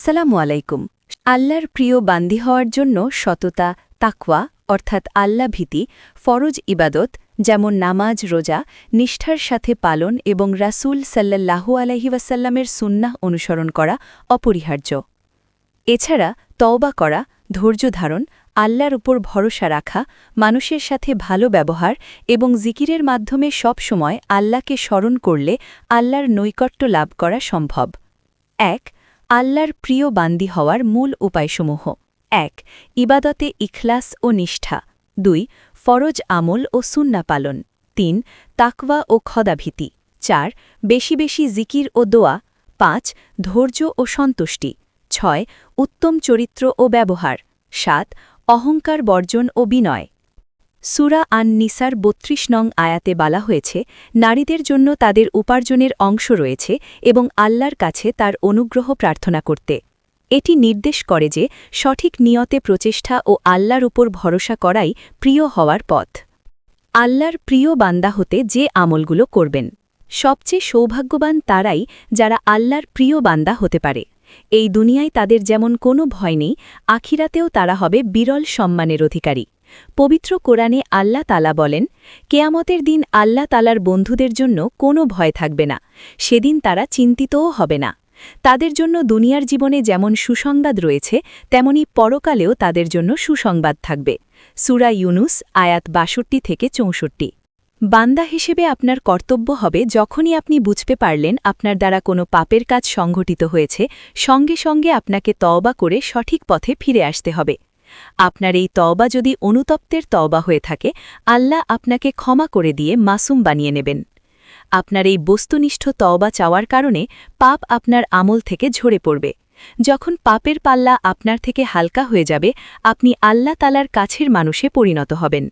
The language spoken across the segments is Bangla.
সালামু আলাইকুম। আল্লাহর প্রিয় বান্দি হওয়ার জন্য সততা, তাকওয়া, অর্থাৎ আল্লাহ ভীতি, ফরজ ইবাদত, যেমন নামাজ, রোজা, নিষ্ঠার সাথে পালন এবং রাসূল সাল্লাল্লাহু আলহি ওয়াসাল্লামের সুন্নাহ অনুসরণ করা অপরিহার্য। এছাড়া তওবা করা, ধৈর্য ধারণ, আল্লাহর উপর ভরসা রাখা, মানুষের সাথে ভালো ব্যবহার এবং জিকিরের মাধ্যমে সব সময় আল্লাহকে স্মরণ করলে আল্লাহর নৈকট্য লাভ করা সম্ভব। এক আল্লাহর প্রিয় বান্দি হওয়ার মূল উপায়সমূহ। এক, ইবাদতে ইখলাস ও নিষ্ঠা। দুই, ফরজ আমল ও সুন্না পালন। তিন, তাকওয়া ও খদাভীতি। চার, বেশি বেশি জিকির ও দোয়া। পাঁচ, ধৈর্য ও সন্তুষ্টি। ছয়, উত্তম চরিত্র ও ব্যবহার। সাত, অহংকার বর্জন ও বিনয়। সুরা আন নিসার বত্রিশ নং আয়াতে বলা হয়েছে, নারীদের জন্য তাদের উপার্জনের অংশ রয়েছে এবং আল্লাহর কাছে তার অনুগ্রহ প্রার্থনা করতে। এটি নির্দেশ করে যে, সঠিক নিয়তে প্রচেষ্টা ও আল্লাহর উপর ভরসা করাই প্রিয় হওয়ার পথ। আল্লাহর প্রিয় বান্দা হতে যে আমলগুলো করবেন। সবচেয়ে সৌভাগ্যবান তারাই যারা আল্লাহর প্রিয় বান্দা হতে পারে। এই দুনিয়ায় তাদের যেমন কোনো ভয় নেই, আখিরাতেও তারা হবে বিরল সম্মানের অধিকারী। পবিত্র কোরআনে আল্লাহ তালা বলেন, কেয়ামতের দিন আল্লাহ তালার বন্ধুদের জন্য কোনো ভয় থাকবে না। সেদিন তারা চিন্তিতও হবে না। তাদের জন্য দুনিয়ার জীবনে যেমন সুসংবাদ রয়েছে, তেমনি পরকালেও তাদের জন্য সুসংবাদ থাকবে। সুরা ইউনুস, আয়াত বাষট্টি থেকে চৌষট্টি। বান্দা হিসেবে আপনার কর্তব্য হবে যখনই আপনি বুঝতে পারলেন আপনার দ্বারা কোনো পাপের কাজ সংঘটিত হয়েছে, সঙ্গে সঙ্গে আপনাকে তওবা করে সঠিক পথে ফিরে আসতে হবে। আপনার এই তওবা যদি অনুতপ্তের তওবা হয়ে থাকে, আল্লাহ আপনাকে ক্ষমা করে দিয়ে মাসুম বানিয়ে নেবেন। আপনার এই বস্তুনিষ্ঠ তওবা চাওয়ার কারণে পাপ আপনার আমল থেকে ঝরে পড়বে। যখন পাপের পাল্লা আপনার থেকে হালকা হয়ে যাবে, আপনি আল্লাহ তালার কাছের মানুষে পরিণত হবেন।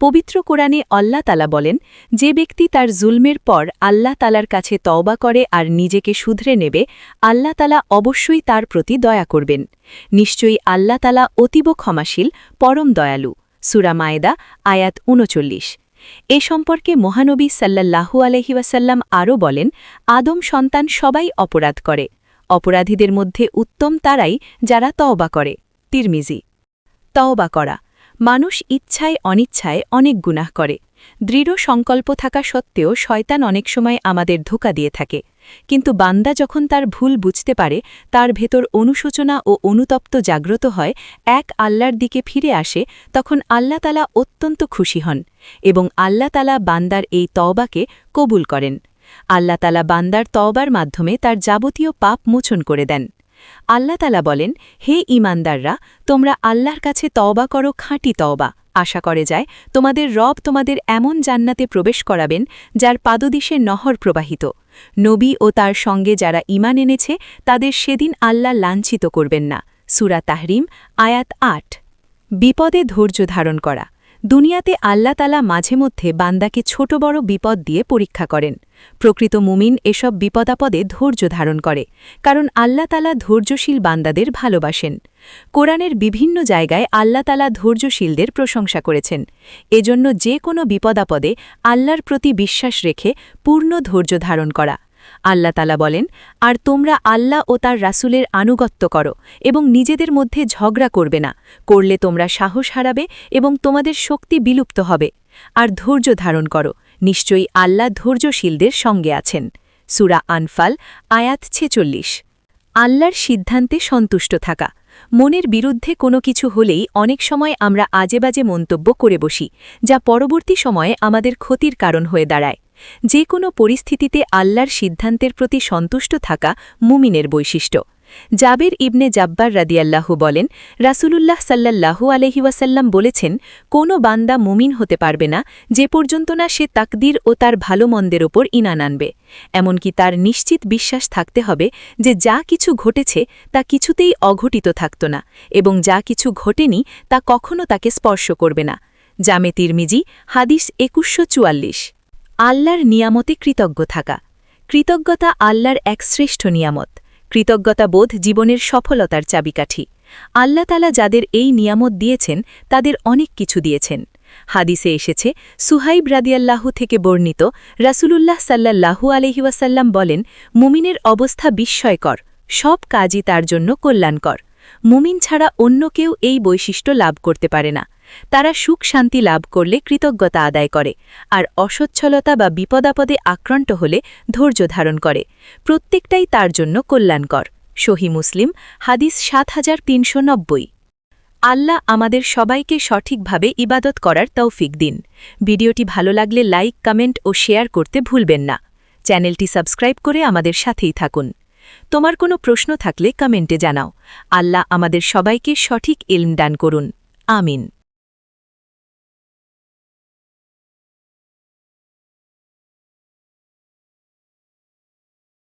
পবিত্র কোরআনে আল্লাহ তালা বলেন, যে ব্যক্তি তার জুলমের পর আল্লাহ তালার কাছে তওবা করে আর নিজেকে শুধরে নেবে, আল্লাহ তালা অবশ্যই তার প্রতি দয়া করবেন। নিশ্চয়ই আল্লাহ তালা অতীব ক্ষমাশীল, পরম দয়ালু। সুরা মায়েদা, আয়াত উনচল্লিশ। এ সম্পর্কে মহানবী সাল্লাল্লাহু আলহিবাসাল্লাম আরও বলেন, আদম সন্তান সবাই অপরাধ করে। অপরাধীদের মধ্যে উত্তম তারাই যারা তওবা করে। তিরমিজি। তওবা করা। মানুষ ইচ্ছায় অনিচ্ছায় অনেক গুনাহ করে। দৃঢ় সংকল্প থাকা সত্ত্বেও শয়তান অনেক সময় আমাদের ধোকা দিয়ে থাকে। কিন্তু বান্দা যখন তার ভুল বুঝতে পারে, তার ভেতর অনুশোচনা ও অনুতপ্ত জাগ্রত হয়, এক আল্লাহর দিকে ফিরে আসে, তখন আল্লাহতালা অত্যন্ত খুশি হন এবং আল্লাহতালা বান্দার এই তওবাকে কবুল করেন। আল্লাহতালা বান্দার তওবার মাধ্যমে তার যাবতীয় পাপ মোচন করে দেন। আল্লাহ তালা বলেন, হে ইমানদাররা তোমরা আল্লাহর কাছে তওবা করো, খাঁটি তওবা। আশা করে যায়, তোমাদের রব তোমাদের এমন জান্নাতে প্রবেশ করাবেন, যার পাদদিশে নহর প্রবাহিত। নবী ও তার সঙ্গে যারা ইমান এনেছে, তাদের সেদিন আল্লাহ লাঞ্ছিত করবেন না। সুরা তাহরিম, আয়াত আট। বিপদে ধৈর্য ধারণ করা। দুনিয়াতে আল্লাতালা মাঝে মধ্যে বান্দাকে ছোট বড় বিপদ দিয়ে পরীক্ষা করেন। প্রকৃত মুমিন এসব বিপদাপদে ধৈর্য ধারণ করে, কারণ আল্লাতালা ধৈর্যশীল বান্দাদের ভালোবাসেন। কোরআনের বিভিন্ন জায়গায় আল্লাতালা ধৈর্যশীলদের প্রশংসা করেছেন। এজন্য যে কোনো বিপদাপদে আল্লাহর প্রতি বিশ্বাস রেখে পূর্ণ ধৈর্য ধারণ করা। আল্লাহ তালা বলেন, আর তোমরা আল্লাহ ও তার রাসুলের আনুগত্য করো এবং নিজেদের মধ্যে ঝগড়া করবে না। করলে তোমরা সাহস হারাবে এবং তোমাদের শক্তি বিলুপ্ত হবে। আর ধৈর্য ধারণ করো। নিশ্চয়ই আল্লাহ ধৈর্যশীলদের সঙ্গে আছেন। সুরা আনফাল, আয়াত ছেচল্লিশ। আল্লাহর সিদ্ধান্তে সন্তুষ্ট থাকা। মনের বিরুদ্ধে কোনো কিছু হলেই অনেক সময় আমরা আজেবাজে মন্তব্য করে বসি, যা পরবর্তী সময়ে আমাদের ক্ষতির কারণ হয়ে দাঁড়ায়। যে কোনো পরিস্থিতিতে আল্লাহর সিদ্ধান্তের প্রতি সন্তুষ্ট থাকা মুমিনের বৈশিষ্ট্য। জাবের ইবনে জাব্বার রাদিয়াল্লাহু বলেন, রাসূলুল্লাহ সাল্লাল্লাহু আলহিওয়াসাল্লাম বলেছেন, কোনো বান্দা মুমিন হতে পারবে না, যে পর্যন্ত না সে তাকদির ও তার ভালো মন্দের ওপর ইনান আনবে। এমনকি তার নিশ্চিত বিশ্বাস থাকতে হবে যে যা কিছু ঘটেছে তা কিছুতেই অঘটিত থাকত না এবং যা কিছু ঘটেনি তা কখনো তাকে স্পর্শ করবে না। জামে তিরমিজি, হাদিস একুশশো চুয়াল্লিশ। আল্লাহর নিয়ামতে কৃতজ্ঞ থাকা। কৃতজ্ঞতা আল্লাহর এক শ্রেষ্ঠ নিয়ামত। কৃতজ্ঞতা বোধ জীবনের সফলতার চাবিকাঠি। আল্লাহ তালা যাদের এই নিয়ামত দিয়েছেন, তাদের অনেক কিছু দিয়েছেন। হাদিসে এসেছে, সুহাইব রাদিয়াল্লাহু থেকে বর্ণিত রাসূলুল্লাহ সাল্লাল্লাহু আলহিউসাল্লাম বলেন, মুমিনের অবস্থা বিস্ময়কর। সব কাজই তার জন্য কল্যাণকর। মুমিন ছাড়া অন্য কেউ এই বৈশিষ্ট্য লাভ করতে পারে না। তারা সুখ শান্তি লাভ করলে কৃতজ্ঞতা আদায় করে আর অসচ্ছলতা বা বিপদাপদে আক্রান্ত হলে ধৈর্য ধারণ করে। প্রত্যেকটাই তার জন্য কল্যাণকর। সহি মুসলিম, হাদিস সাত হাজার তিনশো নব্বই। আল্লাহ আমাদের সবাইকে সঠিকভাবে ইবাদত করার তৌফিক দিন। ভিডিওটি ভালো লাগলে লাইক, কমেন্ট ও শেয়ার করতে ভুলবেন না। চ্যানেলটি সাবস্ক্রাইব করে আমাদের সাথেই থাকুন। তোমার কোনো প্রশ্ন থাকলে কমেন্টে জানাও। আল্লাহ আমাদের সবাইকে সঠিক ইলম দান করুন। আমিন।